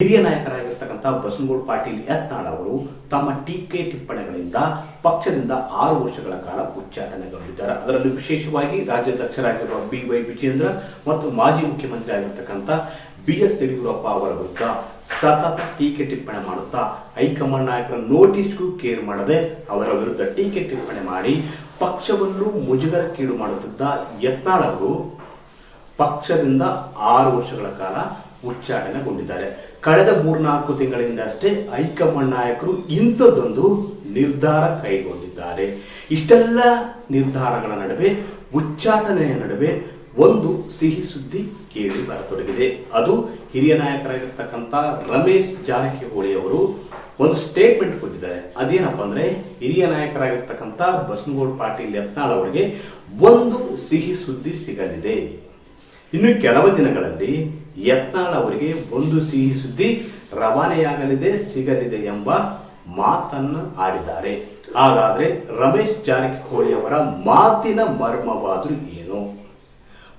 ಹಿರಿಯ ನಾಯಕರಾಗಿರ್ತಕ್ಕಂಥ ಬಸನಗೌಡ ಪಾಟೀಲ್ ಯತ್ನಾಳ್ ಅವರು ತಮ್ಮ ಟೀಕೆ ಟಿಪ್ಪಣಿಗಳಿಂದ ಪಕ್ಷದಿಂದ ಆರು ವರ್ಷಗಳ ಕಾಲ ಉಚ್ಚಾಟನೆಗೊಂಡಿದ್ದಾರೆ. ಅದರಲ್ಲೂ ವಿಶೇಷವಾಗಿ ರಾಜ್ಯಾಧ್ಯಕ್ಷರಾಗಿರುವ ಬಿ ವೈ ವಿಜೇಂದ್ರ ಮತ್ತು ಮಾಜಿ ಮುಖ್ಯಮಂತ್ರಿ ಆಗಿರ್ತಕ್ಕಂಥ ಬಿ ಎಸ್ ಯಡಿಯೂರಪ್ಪ ಅವರ ವಿರುದ್ಧ ಸತತ ಟೀಕೆ ಟಿಪ್ಪಣಿ ಮಾಡುತ್ತಾ ಹೈಕಮಾಂಡ್ ನಾಯಕರ ನೋಟಿಸ್ಗೂ ಕೇರ್ ಮಾಡದೆ ಅವರ ವಿರುದ್ಧ ಟೀಕೆ ಟಿಪ್ಪಣಿ ಮಾಡಿ ಪಕ್ಷವನ್ನು ಮುಜುಗರಕ್ಕೀಡು ಮಾಡುತ್ತಿದ್ದ ಯತ್ನಾಳ್ ಅವರು ಪಕ್ಷದಿಂದ ಆರು ವರ್ಷಗಳ ಕಾಲ ಉಚ್ಚಾಟನೆಗೊಂಡಿದ್ದಾರೆ ಕಳೆದ ಮೂರ್ನಾಲ್ಕು ತಿಂಗಳಿಂದ ಅಷ್ಟೇ ಹೈಕಮಾಂಡ್ ನಾಯಕರು ಇಂಥದ್ದೊಂದು ನಿರ್ಧಾರ ಕೈಗೊಂಡಿದ್ದಾರೆ. ಇಷ್ಟೆಲ್ಲ ನಿರ್ಧಾರಗಳ ನಡುವೆ ಉಚ್ಚಾಟನೆಯ ನಡುವೆ ಒಂದು ಸಿಹಿ ಸುದ್ದಿ ಕೇಳಿ ಬರತೊಡಗಿದೆ. ಅದು ಹಿರಿಯ ನಾಯಕರಾಗಿರ್ತಕ್ಕಂಥ ರಮೇಶ್ ಜಾರಕಿಹೊಳಿ ಅವರು ಒಂದು ಸ್ಟೇಟ್ಮೆಂಟ್ ಕೊಟ್ಟಿದ್ದಾರೆ. ಅದೇನಪ್ಪ ಅಂದ್ರೆ, ಹಿರಿಯ ನಾಯಕರಾಗಿರ್ತಕ್ಕಂಥ ಬಸನಗೌಡ ಪಾಟೀಲ್ ಯತ್ನಾಳ್ ಅವರಿಗೆ ಒಂದು ಸಿಹಿ ಸುದ್ದಿ ಸಿಗಲಿದೆ. ಇನ್ನು ಕೆಲವು ದಿನಗಳಲ್ಲಿ ಯತ್ನಾಳ್ ಅವರಿಗೆ ಒಂದು ಸಿಹಿ ಸುದ್ದಿ ರವಾನೆಯಾಗಲಿದೆ, ಸಿಗಲಿದೆ ಎಂಬ ಮಾತನ್ನು ಆಡಿದ್ದಾರೆ. ಹಾಗಾದ್ರೆ ರಮೇಶ್ ಜಾರಕಿಹೊಳಿ ಅವರ ಮಾತಿನ ಮರ್ಮವಾದರೂ ಏನು?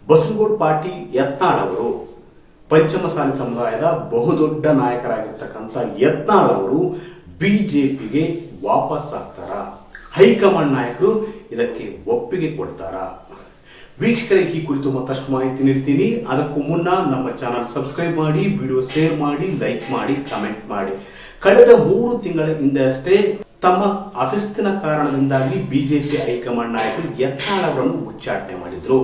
ಬಸನಗೌಡ ಪಾಟೀಲ್ ಯತ್ನಾಳ್ ಅವರು, ಪಂಚಮಸಾಲಿ ಸಮುದಾಯದ ಬಹುದೊಡ್ಡ ನಾಯಕರಾಗಿರ್ತಕ್ಕಂಥ ಯತ್ನಾಳ್ ಅವರು ಪಿಗೆ ವಾಪಸ್ ಆಗ್ತಾರ ಹೈಕಮಾಂಡ್ ನಾಯಕರು ಇದಕ್ಕೆ ಒಪ್ಪಿಗೆ ಕೊಡ್ತಾರಾ? ವೀಕ್ಷಕರಿಗೆ ಈ ಕುರಿತು ಮತ್ತಷ್ಟು ಮಾಹಿತಿ ನೀಡ್ತೀನಿ. ಅದಕ್ಕೂ ಮುನ್ನ ನಮ್ಮ ಚಾನಲ್ ಸಬ್ಸ್ಕ್ರೈಬ್ ಮಾಡಿ, ವಿಡಿಯೋ ಶೇರ್ ಮಾಡಿ, ಲೈಕ್ ಮಾಡಿ, ಕಮೆಂಟ್ ಮಾಡಿ. ಕಳೆದ ಮೂರು ತಿಂಗಳ ಹಿಂದೆ ಅಷ್ಟೇ ತಮ್ಮ ಅಶಿಸ್ತಿನ ಕಾರಣದಿಂದಾಗಿ ಬಿಜೆಪಿ ಹೈಕಮಾಂಡ್ ನಾಯಕರು ಯತ್ನಾಳ್ ಉಚ್ಚಾಟನೆ ಮಾಡಿದ್ರು.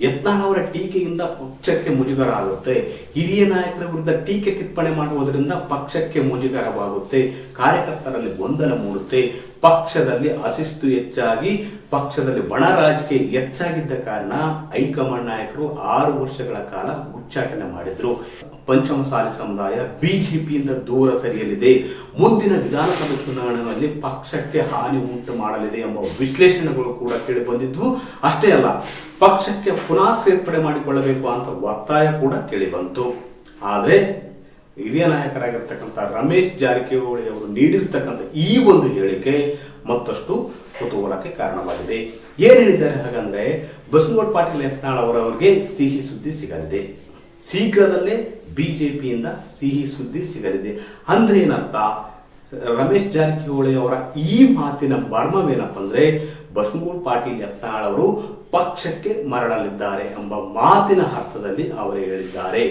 ಯತ್ನಾಳ್ ಅವರ ಟೀಕೆಯಿಂದ ಪಕ್ಷಕ್ಕೆ ಮುಜುಗರ ಆಗುತ್ತೆ ಹಿರಿಯ ನಾಯಕರ ವಿರುದ್ಧ ಟೀಕೆ ಟಿಪ್ಪಣಿ ಮಾಡುವುದರಿಂದ ಪಕ್ಷಕ್ಕೆ ಮುಜುಗರವಾಗುತ್ತೆ. ಕಾರ್ಯಕರ್ತರಲ್ಲಿ ಗೊಂದಲ ಮೂಡುತ್ತೆ. ಪಕ್ಷದಲ್ಲಿ ಅಶಿಸ್ತು ಹೆಚ್ಚಾಗಿ, ಪಕ್ಷದಲ್ಲಿ ಬಣ ರಾಜಕೀಯ ಹೆಚ್ಚಾಗಿದ್ದ ಕಾರಣ ಹೈಕಮಾಂಡ್ ನಾಯಕರು ಆರು ವರ್ಷಗಳ ಕಾಲ ಉಚ್ಚಾಟನೆ ಮಾಡಿದ್ರು. ಪಂಚಮಸಾಲಿ ಸಮುದಾಯ ಬಿಜೆಪಿಯಿಂದ ದೂರ ಸರಿಯಲಿದೆ. ಮುಂದಿನ ವಿಧಾನಸಭೆ ಚುನಾವಣೆಯಲ್ಲಿ ಪಕ್ಷಕ್ಕೆ ಹಾನಿ ಉಂಟು ಮಾಡಲಿದೆ ಎಂಬ ವಿಶ್ಲೇಷಣೆಗಳು ಕೂಡ ಕೇಳಿ ಬಂದಿದ್ವು. ಅಷ್ಟೇ ಅಲ್ಲ, ಪಕ್ಷಕ್ಕೆ ಪುನಃ ಸೇರ್ಪಡೆ ಮಾಡಿಕೊಳ್ಳಬೇಕು ಅಂತ ಒತ್ತಾಯ ಕೂಡ ಕೇಳಿ ಬಂತು. ಆದರೆ ಹಿರಿಯ ನಾಯಕರಾಗಿರ್ತಕ್ಕಂಥ ರಮೇಶ್ ಜಾರಕಿಹೊಳಿ ಅವರು ನೀಡಿರ್ತಕ್ಕಂಥ ಈ ಒಂದು ಹೇಳಿಕೆ ಮತ್ತಷ್ಟು ಕುತೂಹಲಕ್ಕೆ ಕಾರಣವಾಗಿದೆ. ಏನ್ ಹೇಳಿದ್ದಾರೆ ಹಾಗಂದ್ರೆ ಬಸನಗೌಡ ಪಾಟೀಲ್ ಯತ್ನಾಳ್ ಅವರವರಿಗೆ ಸಿಹಿ ಸುದ್ದಿ ಸಿಗಲಿದೆ. ಶೀಘ್ರದಲ್ಲೇ ಬಿ ಜೆ ಪಿಯಿಂದ ಸಿಹಿ ಸುದ್ದಿ ಸಿಗಲಿದೆ. ಅಂದ್ರೆ ಏನರ್ಥ? ರಮೇಶ್ ಜಾರಕಿಹೊಳಿ ಅವರ ಈ ಮಾತಿನ ಮರ್ಮವೇನಪ್ಪ ಅಂದರೆ ಬಸನಗೌಡ ಪಾಟೀಲ್ ಯತ್ನಾಳ್ ಅವರು ಪಕ್ಷಕ್ಕೆ ಮರಳಲಿದ್ದಾರೆ ಎಂಬ ಮಾತಿನ ಅರ್ಥದಲ್ಲಿ ಅವರು ಹೇಳಿದ್ದಾರೆ.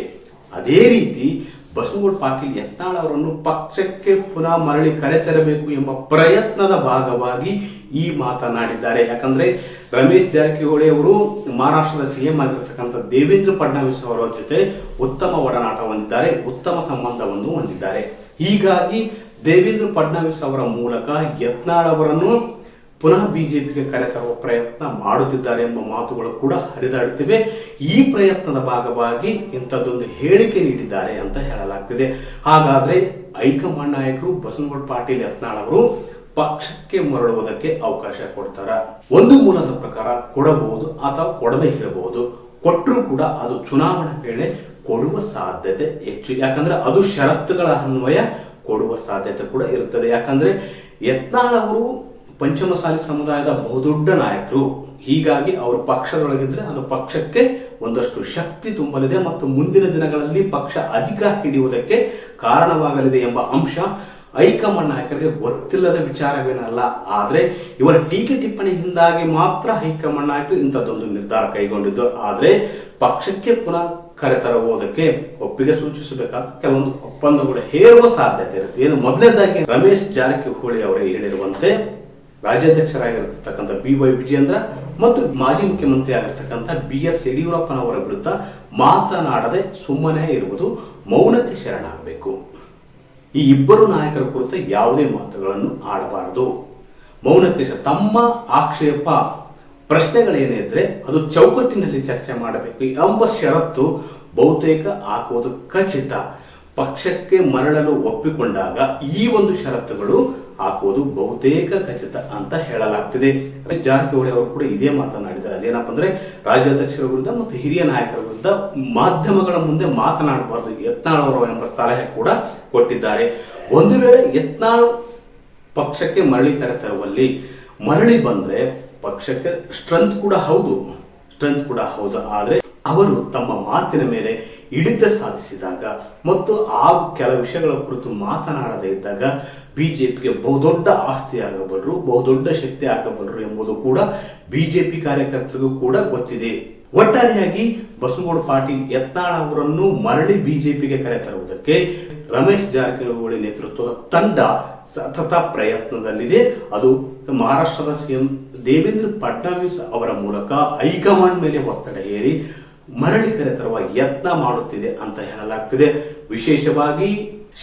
ಅದೇ ರೀತಿ ಬಸವಗೌಡ ಪಾಟೀಲ್ ಯತ್ನಾಳ್ ಅವರನ್ನು ಪಕ್ಷಕ್ಕೆ ಪುನಃ ಮರಳಿ ಕರೆತರಬೇಕು ಎಂಬ ಪ್ರಯತ್ನದ ಭಾಗವಾಗಿ ಈ ಮಾತನಾಡಿದ್ದಾರೆ. ಯಾಕಂದ್ರೆ ರಮೇಶ್ ಜಾರಕಿಹೊಳಿ ಅವರು ಮಹಾರಾಷ್ಟ್ರದ ಸಿಎಂ ಆಗಿರ್ತಕ್ಕಂಥ ದೇವೇಂದ್ರ ಫಡ್ನವೀಸ್ ಅವರ ಜೊತೆ ಉತ್ತಮ ಒಡನಾಟ ಹೊಂದಿದ್ದಾರೆ, ಉತ್ತಮ ಸಂಬಂಧವನ್ನು ಹೊಂದಿದ್ದಾರೆ. ಹೀಗಾಗಿ ದೇವೇಂದ್ರ ಫಡ್ನವೀಸ್ ಅವರ ಮೂಲಕ ಯತ್ನಾಳ್ ಅವರನ್ನು ಪುನಃ ಬಿಜೆಪಿಗೆ ಕರೆತರುವ ಪ್ರಯತ್ನ ಮಾಡುತ್ತಿದ್ದಾರೆ ಎಂಬ ಮಾತುಗಳು ಕೂಡ ಹರಿದಾಡುತ್ತಿವೆ. ಈ ಪ್ರಯತ್ನದ ಭಾಗವಾಗಿ ಇಂಥದ್ದೊಂದು ಹೇಳಿಕೆ ನೀಡಿದ್ದಾರೆ ಅಂತ ಹೇಳಲಾಗ್ತಿದೆ. ಹಾಗಾದ್ರೆ ಹೈಕಮಾಂಡ್ ನಾಯಕರು ಬಸನಗೌಡ ಪಾಟೀಲ್ ಯತ್ನಾಳ್ ಅವರು ಪಕ್ಷಕ್ಕೆ ಮರಳುವುದಕ್ಕೆ ಅವಕಾಶ ಕೊಡ್ತಾರ. ಒಂದು ಮೂಲದ ಪ್ರಕಾರ ಕೊಡಬಹುದು ಅಥವಾ ಕೊಡದೇ ಇರಬಹುದು. ಕೊಟ್ಟರೂ ಕೂಡ ಅದು ಚುನಾವಣೆ ವೇಳೆ ಕೊಡುವ ಸಾಧ್ಯತೆ ಹೆಚ್ಚು. ಯಾಕಂದ್ರೆ ಅದು ಷರತ್ತುಗಳ ಅನ್ವಯ ಕೊಡುವ ಸಾಧ್ಯತೆ ಕೂಡ ಇರುತ್ತದೆ. ಯಾಕಂದ್ರೆ ಯತ್ನಾಳ್ ಅವರು ಪಂಚಮಸಾಲಿ ಸಮುದಾಯದ ಬಹುದೊಡ್ಡ ನಾಯಕರು. ಹೀಗಾಗಿ ಅವರು ಪಕ್ಷದೊಳಗಿದ್ರೆ ಅದು ಪಕ್ಷಕ್ಕೆ ಒಂದಷ್ಟು ಶಕ್ತಿ ತುಂಬಲಿದೆ ಮತ್ತು ಮುಂದಿನ ದಿನಗಳಲ್ಲಿ ಪಕ್ಷ ಅಧಿಕಾರ ಹಿಡಿಯುವುದಕ್ಕೆ ಕಾರಣವಾಗಲಿದೆ ಎಂಬ ಅಂಶ ಹೈಕಮಾಂಡ್ ನಾಯಕರಿಗೆ ಗೊತ್ತಿಲ್ಲದ ವಿಚಾರವೇನಲ್ಲ. ಆದರೆ ಇವರ ಟೀಕೆ ಟಿಪ್ಪಣಿಯಿಂದಾಗಿ ಮಾತ್ರ ಹೈಕಮಾಂಡ್ ನಾಯಕರು ಇಂಥದ್ದೊಂದು ನಿರ್ಧಾರ ಕೈಗೊಂಡಿದ್ದು. ಆದರೆ ಪಕ್ಷಕ್ಕೆ ಪುನಃ ಕರೆತರುವುದಕ್ಕೆ ಒಪ್ಪಿಗೆ ಸೂಚಿಸಬೇಕಾದ ಕೆಲವೊಂದು ಒಪ್ಪಂದಗಳು ಹೇರುವ ಸಾಧ್ಯತೆ ಇರುತ್ತೆ. ಏನು ಮೊದಲನೇದಾಗಿ ರಮೇಶ್ ಜಾರಕಿಹೊಳಿ ಅವರಿಗೆ ಹೇಳಿರುವಂತೆ ರಾಜ್ಯಾಧ್ಯಕ್ಷರಾಗಿರತಕ್ಕಂಥ ಬಿ ವೈ ವಿಜಯೇಂದ್ರ ಮತ್ತು ಮಾಜಿ ಮುಖ್ಯಮಂತ್ರಿ ಆಗಿರ್ತಕ್ಕಂಥ ಬಿ ಎಸ್ ಯಡಿಯೂರಪ್ಪನವರ ವಿರುದ್ಧ ಮಾತನಾಡದೆ ಸುಮ್ಮನೆ ಇರುವುದು ಮೌನಕ್ಕೆ ಶರಣಾಗಬೇಕು. ಈ ಇಬ್ಬರು ನಾಯಕರ ಕುರಿತು ಯಾವುದೇ ಮಾತುಗಳನ್ನು ಆಡಬಾರದು. ಮೌನಕ್ಕೆ ತಮ್ಮ ಆಕ್ಷೇಪ ಪ್ರಶ್ನೆಗಳೇನಿದ್ರೆ ಅದು ಚೌಕಟ್ಟಿನಲ್ಲಿ ಚರ್ಚೆ ಮಾಡಬೇಕು. ಎಂಬ ಷರತ್ತು ಬಹುತೇಕ ಹಾಕುವುದು ಖಚಿತ. ಪಕ್ಷಕ್ಕೆ ಮರಳಲು ಒಪ್ಪಿಕೊಂಡಾಗ ಈ ಒಂದು ಷರತ್ತುಗಳು ಹಾಕುವುದು ಬಹುತೇಕ ಖಚಿತ ಅಂತ ಹೇಳಲಾಗ್ತಿದೆ. ಜಾರಕಿಹೊಳಿ ಅವರು ಕೂಡ ಇದೇ ಮಾತನಾಡಿದ್ದಾರೆ. ಅದೇನಪ್ಪ ಅಂದ್ರೆ ರಾಜ್ಯಾಧ್ಯಕ್ಷರ ವಿರುದ್ಧ ಮತ್ತು ಹಿರಿಯ ನಾಯಕರ ವಿರುದ್ಧ ಮಾಧ್ಯಮಗಳ ಮುಂದೆ ಮಾತನಾಡಬಾರದು. ಯತ್ನಾಳ್ ಅವರು ಎಂಬ ಸಲಹೆ ಕೂಡ ಕೊಟ್ಟಿದ್ದಾರೆ. ಒಂದು ವೇಳೆ ಯತ್ನಾಳ್ ಪಕ್ಷಕ್ಕೆ ಮರಳಿ ಕರೆತರುವಲ್ಲಿ ಮರಳಿ ಬಂದ್ರೆ ಪಕ್ಷಕ್ಕೆ ಸ್ಟ್ರೆಂತ್ ಕೂಡ ಹೌದು. ಸ್ಟ್ರೆಂತ್ ಕೂಡ ಹೌದು. ಆದರೆ ಅವರು ತಮ್ಮ ಮಾತಿನ ಮೇಲೆ ಹಿಡಿತ ಸಾಧಿಸಿದಾಗ ಮತ್ತು ಆ ಕೆಲ ವಿಷಯಗಳ ಕುರಿತು ಮಾತನಾಡದೇ ಇದ್ದಾಗ ಬಿಜೆಪಿಗೆ ಬಹುದೊಡ್ಡ ಆಸ್ತಿ ಆಗಬಲ್ಲರು, ಬಹುದೊಡ್ಡ ಶಕ್ತಿ ಆಗಬಲ್ಲರು ಎಂಬುದು ಕೂಡ ಬಿಜೆಪಿ ಕಾರ್ಯಕರ್ತರಿಗೂ ಕೂಡ ಗೊತ್ತಿದೆ. ಒಟ್ಟಾರೆಯಾಗಿ ಬಸನಗೌಡ ಪಾಟೀಲ್ ಯತ್ನಾಳ ಅವರನ್ನು ಮರಳಿ ಬಿಜೆಪಿಗೆ ಕರೆ ತರುವುದಕ್ಕೆ ರಮೇಶ್ ಜಾರಕಿಹೊಳಿ ನೇತೃತ್ವದ ತಂಡ ಸತತ ಪ್ರಯತ್ನದಲ್ಲಿದೆ. ಅದು ಮಹಾರಾಷ್ಟ್ರದ ಸಿಎಂ ದೇವೇಂದ್ರ ಫಡ್ನವೀಸ್ ಅವರ ಮೂಲಕ ಹೈಕಮಾಂಡ್ ಮೇಲೆ ಒತ್ತಡ ಹೇರಿ ಮರಳಿ ಕರೆತರುವ ಯತ್ನ ಮಾಡುತ್ತಿದೆ ಅಂತ ಹೇಳಲಾಗ್ತಿದೆ. ವಿಶೇಷವಾಗಿ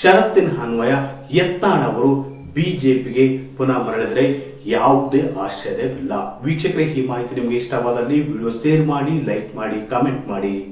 ಶರತ್ತಿನ ಅನ್ವಯ, ಯತ್ನಾಳ್ ಅವರು ಬಿಜೆಪಿಗೆ ಪುನಃ ಮರಳಿದರೆ ಯಾವುದೇ ಆಶ್ಚರ್ಯವಿಲ್ಲ. ವೀಕ್ಷಕರೇ, ಈ ಮಾಹಿತಿ ನಿಮಗೆ ಇಷ್ಟವಾದಲ್ಲಿ ವಿಡಿಯೋ ಶೇರ್ ಮಾಡಿ, ಲೈಕ್ ಮಾಡಿ, ಕಾಮೆಂಟ್ ಮಾಡಿ.